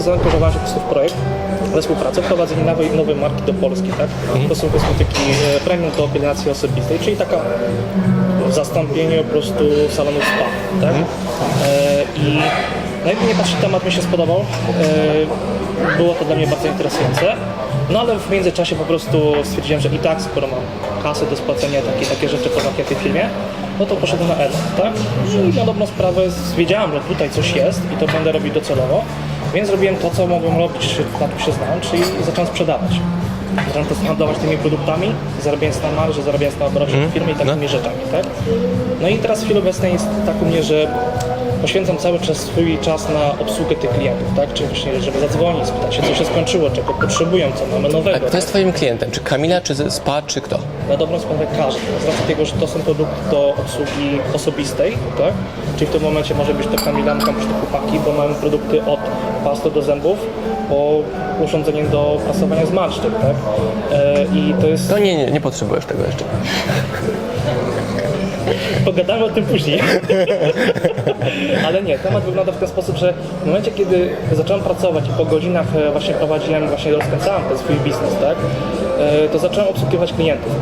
zaangażowałem się po prostu w projekt, we współpracę, wprowadzenie nowej, nowej marki do Polski, tak? To są kosmetyki e, premium do pielęgnacji osobistej, czyli taka zastąpienie po prostu salonu spa, tak? E, I najpierw patrzę, temat mi się spodobał, e, było to dla mnie bardzo interesujące, no ale w międzyczasie po prostu stwierdziłem, że i tak skoro mam kasę do spłacenia takie, takie rzeczy po zamkniętej filmie, no to poszedłem na L, tak? I na dobrą sprawę wiedziałem, że tutaj coś jest i to będę robił docelowo, więc zrobiłem to, co mogłem robić, na czym się znałem, czyli zacząłem sprzedawać. Zacząłem po prostu handlować tymi produktami, zarabiając na marży, zarabiając na obrocie firmy i takimi rzeczami, tak? No i teraz w chwili obecnej jest tak u mnie, że poświęcam cały czas swój czas na obsługę tych klientów, tak? Czyli właśnie, żeby zadzwonić, spytać się, co się skończyło, czego potrzebują, co mamy A nowego. kto jest twoim klientem? Czy Kamila, czy Spa, czy kto? Na dobrą sprawę każdy. Z racji tego, że to są produkty do obsługi osobistej, tak? Czyli w tym momencie może być to Kamila, mogą być to chłopaki, bo mamy produkty od pasty do zębów po urządzenie do prasowania zmarszczek, tak? E, I to jest... No nie, nie, nie potrzebujesz tego jeszcze. Pogadamy o tym później. Ale nie, temat wygląda w ten sposób, że w momencie, kiedy zacząłem pracować i po godzinach e, właśnie prowadziłem, właśnie rozkręcałem ten swój biznes, tak, e, to zacząłem obsługiwać klientów.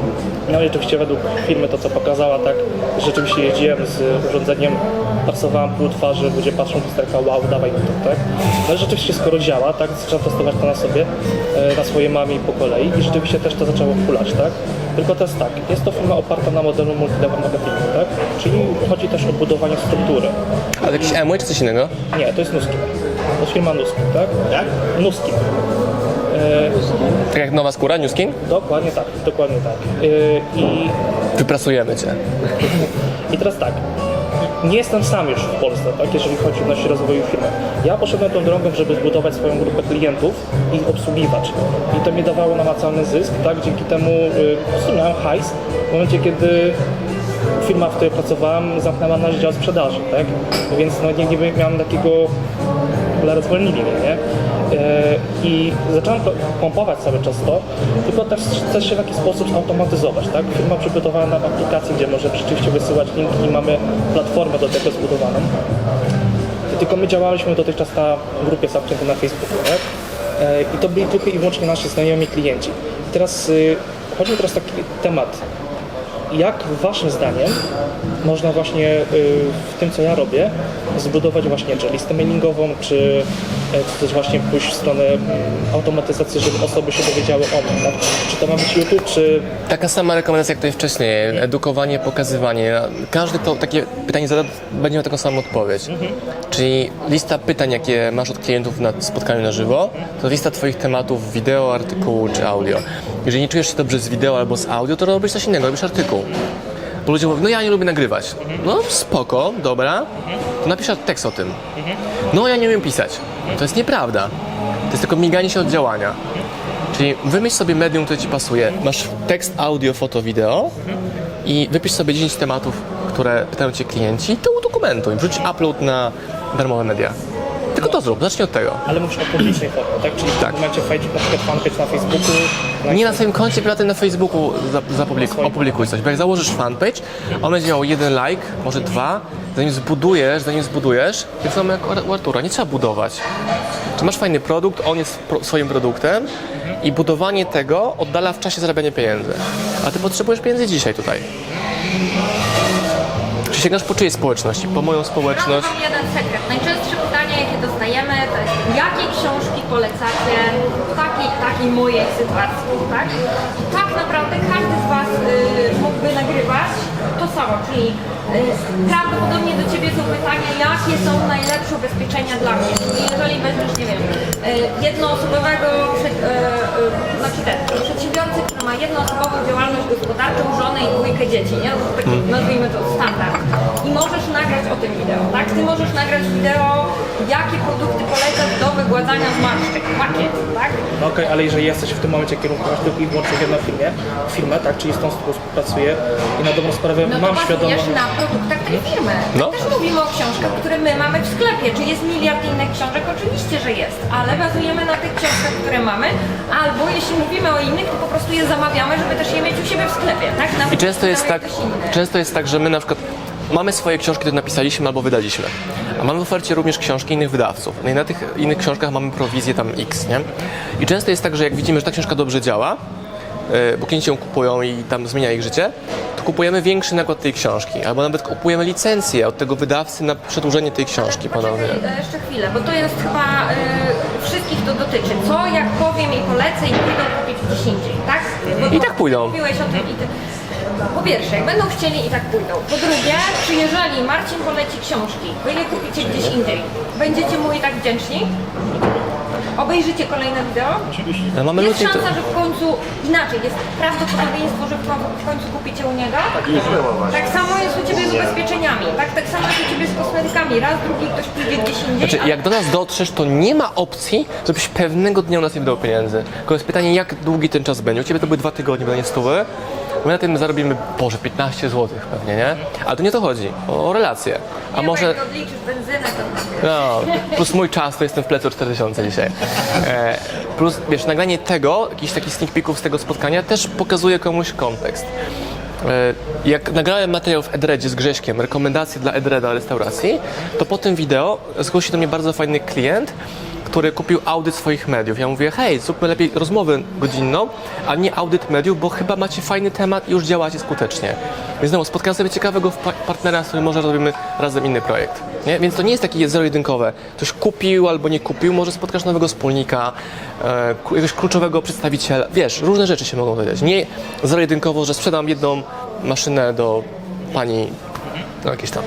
No i oczywiście według firmy to, co pokazała, tak, rzeczywiście jeździłem z urządzeniem, pracowałem pół twarzy, ludzie patrzą w lusterka, wow, dawaj to, tak. No rzeczywiście skoro działa, tak, zacząłem testować to na sobie, e, na swojej mamie i po kolei i rzeczywiście też to zaczęło hulać, tak. Tylko to jest tak, jest to firma oparta na modelu multilevel marketingu, tak? Czyli chodzi też o budowanie struktury. Ale jakiś Amway czy coś innego? Nie, to jest Nuskin. To jest firma Nuskin, tak? Jak? Nuskin. Tak jak nowa skóra, New Skin? Dokładnie tak, dokładnie tak. E, I, Wypracujemy cię. I teraz tak, nie jestem sam już w Polsce, tak, jeżeli chodzi o odnośnie rozwoju firmy. Ja poszedłem tą drogą, żeby zbudować swoją grupę klientów i ich obsługiwać. I to mi dawało namacalny zysk, tak, dzięki temu y, po prostu miałem hajs w momencie, kiedy firma, w której pracowałem, zamknęła nasz dział sprzedaży, tak, więc no nie, nie miałem takiego, ale zwolnili mnie, nie? E, I zacząłem pompować cały czas to, tylko też chcę się w jakiś sposób zautomatyzować, tak? Firma przygotowała nam aplikację, gdzie możemy rzeczywiście wysyłać linki i mamy platformę do tego zbudowaną. Tylko my działaliśmy dotychczas na grupie zamkniętej na Facebooku, tak? E, I to byli tylko i wyłącznie nasi znajomi klienci. Teraz y, chodzi teraz taki temat, jak waszym zdaniem można właśnie y, w tym, co ja robię, zbudować właśnie czy listę mailingową, czy, czy też właśnie pójść w stronę automatyzacji, żeby osoby się dowiedziały o mnie, tak? Czy to ma być YouTube, czy Taka sama rekomendacja jak tutaj wcześniej. Edukowanie, pokazywanie. Każdy, kto takie pytanie zada, będzie miał taką samą odpowiedź. Czyli lista pytań, jakie masz od klientów na spotkaniu na żywo, to lista twoich tematów wideo, artykułu czy audio. Jeżeli nie czujesz się dobrze z wideo albo z audio, to robisz coś innego, robisz artykuł. Bo ludzie mówią, no ja nie lubię nagrywać. No spoko, dobra, to napisz tekst o tym. No ja nie umiem pisać. To jest nieprawda. To jest tylko miganie się od działania. Czyli wymyśl sobie medium, które ci pasuje. Masz tekst, audio, foto, wideo i wypisz sobie 10 tematów, które pytają cię klienci i to udokumentuj. Wrzuć upload na darmowe media. Tylko to zrób, zacznij od tego. ale mówisz o publicznej formie, tak? Czyli w Tak. tym momencie wejść na przykład fanpage na Facebooku, na Nie na swoim koncie prywatnym na Facebooku za- zapublik- opublikuj coś, bo jak założysz fanpage, on będzie miał jeden like, może dwa, zanim zbudujesz, zanim zbudujesz, tak samo jak u Artura, nie trzeba budować. Czy masz fajny produkt, on jest pro, swoim produktem i budowanie tego oddala w czasie zarabiania pieniędzy. A ty potrzebujesz pieniędzy dzisiaj tutaj. Czy sięgasz po czyjej społeczności? Po moją społeczność? Mam jeden sekret. Jakie książki polecacie w takiej, takiej mojej sytuacji, tak? I tak naprawdę każdy z Was y, mógłby nagrywać to samo, czyli y, prawdopodobnie do Ciebie są pytania, jakie są najlepsze ubezpieczenia dla mnie. I jeżeli weźmiesz, nie wiem, y, jednoosobowego, przy- y, y, znaczy ten, przedsiębiorcy, który ma jednoosobową działalność gospodarczą, żonę i dwójkę dzieci, nie? No, taki, nazwijmy to standard. I możesz nagrać o tym wideo, tak? Ty możesz nagrać wideo, jakie produkty wygładzania zmarszczek, pakiet, tak? No okej, ale jeżeli jesteś w tym momencie kierunkować tylko i wyłącznie w jedną firmie, firmę, tak, czyli z tą którą współpracuję i na dobrą sprawę No mam świadomość, bazujesz na produktach tej firmy. No. Też mówimy o książkach, które my mamy w sklepie. Czy jest miliard innych książek? Oczywiście, że jest, ale bazujemy na tych książkach, które mamy, albo jeśli mówimy o innych, to po prostu je zamawiamy, żeby też je mieć u siebie w sklepie, tak? Nawet I często jest tak, często jest tak, że my na przykład mamy swoje książki, które napisaliśmy albo wydaliśmy. A mamy w ofercie również książki innych wydawców. No i na tych innych książkach mamy prowizję tam X, nie? I często jest tak, że jak widzimy, że ta książka dobrze działa, e, bo klienci ją kupują i tam zmienia ich życie, to kupujemy większy nakład tej książki, albo nawet kupujemy licencję od tego wydawcy na przedłużenie tej książki ponownie. E, jeszcze chwilę, bo to jest chyba y, wszystkich to dotyczy. Co jak powiem i polecę i pójdą kupić gdzieś indziej, tak? Bo I tak pójdą. Mówiłeś o tym i ty. Po pierwsze, jak będą chcieli i tak pójdą. Po drugie, czy jeżeli Marcin poleci książki, wy je kupicie gdzieś indziej, będziecie mu i tak wdzięczni? Obejrzycie kolejne wideo? Ale mamy jest ludzi, to- szansa, że w końcu inaczej, jest prawdopodobieństwo, że w ko- w końcu kupicie u niego? Tak samo jest u Ciebie z ubezpieczeniami, tak, tak samo jest u Ciebie z kosmetykami. Raz, drugi ktoś pójdzie gdzieś indziej, Znaczy, a jak do nas dotrzesz, to nie ma opcji, żebyś pewnego dnia u nas nie wydał pieniędzy. Tylko jest pytanie, jak długi ten czas będzie. U Ciebie to były dwa tygodnie, wydanie stówy. My na tym zarobimy, Boże, 15 zł pewnie, nie? Ale to nie o to chodzi, o, o relacje. A nie, może... jak odliczysz benzynę, to No, plus mój czas, to jestem w plecu 4000 dzisiaj. E, plus, wiesz, nagranie tego, jakichś takich sneak peeków z tego spotkania też pokazuje komuś kontekst. E, jak nagrałem materiał w Edredzie z Grześkiem, rekomendacje dla Edreda restauracji, to po tym wideo zgłosił do mnie bardzo fajny klient, który kupił audyt swoich mediów. Ja mówię, hej, zróbmy lepiej rozmowę godzinną, a nie audyt mediów, bo chyba macie fajny temat i już działacie skutecznie. Więc znowu, spotkałem sobie ciekawego pa- partnera, z którym może robimy razem inny projekt. Nie? Więc to nie jest takie zero-jedynkowe. Coś kupił albo nie kupił, może spotkasz nowego wspólnika, e, jakiegoś kluczowego przedstawiciela. Wiesz, różne rzeczy się mogą dodać. Nie zero-jedynkowo, że sprzedam jedną maszynę do pani, no jakieś tam.